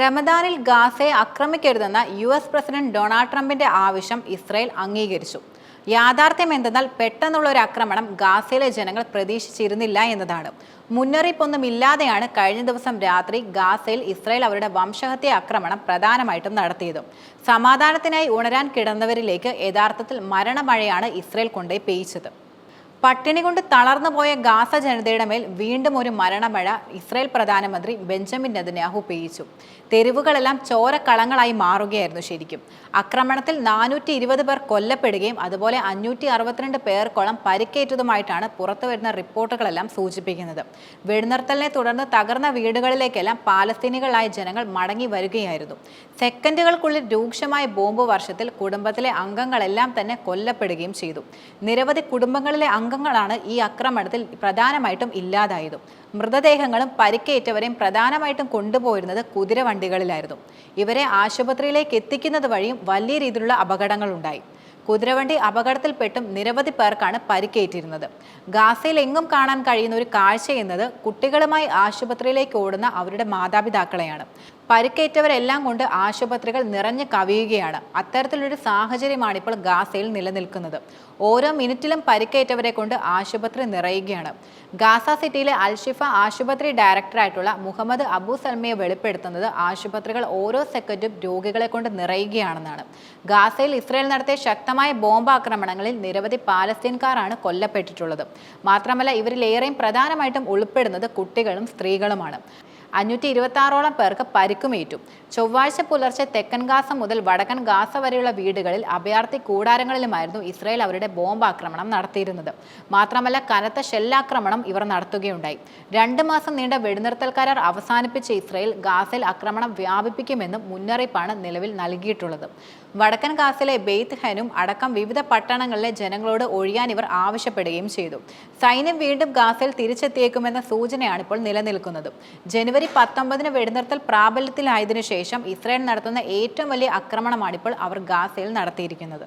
റമദാനിൽ ഗാസയെ ആക്രമിക്കരുതെന്ന യു എസ് പ്രസിഡന്റ് ഡൊണാൾഡ് ട്രംപിന്റെ ആവശ്യം ഇസ്രായേൽ അംഗീകരിച്ചു. യാഥാർത്ഥ്യം എന്തെന്നാൽ പെട്ടെന്നുള്ള ഒരു ആക്രമണം ഗാസയിലെ ജനങ്ങൾ പ്രതീക്ഷിച്ചിരുന്നില്ല എന്നതാണ്. മുന്നറിയിപ്പൊന്നുമില്ലാതെയാണ് കഴിഞ്ഞ ദിവസം രാത്രി ഗാസയിൽ ഇസ്രായേൽ അവരുടെ വംശഹത്യ ആക്രമണം പ്രധാനമായിട്ടും നടത്തിയത്. സമാധാനത്തിനായി ഉണരാൻ കിടന്നവരിലേക്ക് യഥാർത്ഥത്തിൽ മരണമഴയാണ് ഇസ്രായേൽ കൊണ്ടേ പെയ്ച്ചത് പട്ടിണി കൊണ്ട് തളർന്നു പോയ ഗാസ ജനതയുടെ മേൽ വീണ്ടും ഒരു മരണമഴ ഇസ്രായേൽ പ്രധാനമന്ത്രി ബെഞ്ചമിൻ നെതന്യാഹു പെയ്യിച്ചു. തെരുവുകളെല്ലാം ചോരക്കളങ്ങളായി മാറുകയായിരുന്നു ശരിക്കും. ആക്രമണത്തിൽ നാനൂറ്റി ഇരുപത് പേർ കൊല്ലപ്പെടുകയും അതുപോലെ അഞ്ഞൂറ്റി അറുപത്തിരണ്ട് പേർക്കോളം പരിക്കേറ്റതുമായിട്ടാണ് പുറത്തു വരുന്ന റിപ്പോർട്ടുകളെല്ലാം സൂചിപ്പിക്കുന്നത്. വെടിനിർത്തലിനെ തുടർന്ന് തകർന്ന വീടുകളിലേക്കെല്ലാം പാലസ്തീനികളായ ജനങ്ങൾ മടങ്ങി വരികയായിരുന്നു. സെക്കൻഡുകൾക്കുള്ളിൽ രൂക്ഷമായ ബോംബ് വർഷത്തിൽ കുടുംബത്തിലെ അംഗങ്ങളെല്ലാം തന്നെ കൊല്ലപ്പെടുകയും ചെയ്തു. നിരവധി കുടുംബങ്ങളിലെ അംഗങ്ങളാണ് ഈ ആക്രമണത്തിൽ പ്രധാനമായിട്ടും ഇല്ലാതായത്. മൃതദേഹങ്ങളും പരിക്കേറ്റവരെയും പ്രധാനമായിട്ടും കൊണ്ടുപോയിരുന്നത് കുതിരവണ്ടികളിലായിരുന്നു. ഇവരെ ആശുപത്രിയിലേക്ക് എത്തിക്കുന്നത് വഴിയും വലിയ രീതിയിലുള്ള അപകടങ്ങൾ ഉണ്ടായി കുതിരവണ്ടി അപകടത്തിൽപ്പെട്ടും നിരവധി പേർക്കാണ് പരിക്കേറ്റിരുന്നത്. ഗാസയിൽ എങ്ങും കാണാൻ കഴിയുന്ന ഒരു കാഴ്ച എന്നത് കുട്ടികളുമായി ആശുപത്രിയിലേക്ക് ഓടുന്ന അവരുടെ മാതാപിതാക്കളെയാണ്. പരിക്കേറ്റവരെല്ലാം കൊണ്ട് ആശുപത്രികൾ നിറഞ്ഞു കവിയുകയാണ്. അത്തരത്തിലൊരു സാഹചര്യമാണ് ഇപ്പോൾ ഗാസയിൽ നിലനിൽക്കുന്നത്. ഓരോ മിനിറ്റിലും പരിക്കേറ്റവരെ കൊണ്ട് ആശുപത്രി നിറയുകയാണ്. ഗാസ സിറ്റിയിലെ അൽഷിഫ ആശുപത്രി ഡയറക്ടറായിട്ടുള്ള മുഹമ്മദ് അബു സൽമയെ വെളിപ്പെടുത്തുന്നത് ആശുപത്രികൾ ഓരോ സെക്കൻഡും രോഗികളെ കൊണ്ട് നിറയുകയാണെന്നാണ്. ഗാസയിൽ ഇസ്രയേൽ നടത്തിയ ശക്തമായ ബോംബാക്രമണങ്ങളിൽ നിരവധി പാലസ്തീൻകാരാണ് കൊല്ലപ്പെട്ടിട്ടുള്ളത്. മാത്രമല്ല ഇവരിലേറെയും പ്രധാനമായിട്ടും ഉൾപ്പെടുന്നത് കുട്ടികളും സ്ത്രീകളുമാണ്. അഞ്ഞൂറ്റി ഇരുപത്തി ആറോളം പേർക്ക് പരിക്കുമേറ്റു. ചൊവ്വാഴ്ച പുലർച്ചെ തെക്കൻ ഗാസ മുതൽ വടക്കൻ ഗാസ വരെയുള്ള വീടുകളിൽ അഭയാർത്ഥി കൂടാരങ്ങളിലുമായിരുന്നു ഇസ്രായേൽ അവരുടെ ബോംബാക്രമണം നടത്തിയിരുന്നത്. മാത്രമല്ല കനത്ത ഷെല്ലാക്രമണം ഇവർ നടത്തുകയുണ്ടായി. രണ്ട് മാസം നീണ്ട വെടിനിർത്തൽ കരാർ അവസാനിപ്പിച്ച ഇസ്രായേൽ ഗാസയിൽ ആക്രമണം വ്യാപിപ്പിക്കുമെന്നും മുന്നറിയിപ്പാണ് നിലവിൽ നൽകിയിട്ടുള്ളത്. വടക്കൻ ഗാസയിലെ ബെയ്ത്ത് ഹനും അടക്കം വിവിധ പട്ടണങ്ങളിലെ ജനങ്ങളോട് ഒഴിയാൻ ഇവർ ആവശ്യപ്പെടുകയും ചെയ്തു. സൈന്യം വീണ്ടും ഗാസയിൽ തിരിച്ചെത്തിയേക്കുമെന്ന സൂചനയാണ് ഇപ്പോൾ നിലനിൽക്കുന്നത്. ജനുവരി പത്തൊമ്പതിന് വെടിനിർത്തൽ പ്രാബല്യത്തിലായതിനു ശേഷം ഇസ്രായേൽ നടത്തുന്ന ഏറ്റവും വലിയ ആക്രമണമാണിപ്പോൾ അവർ ഗാസയിൽ നടത്തിയിരിക്കുന്നത്.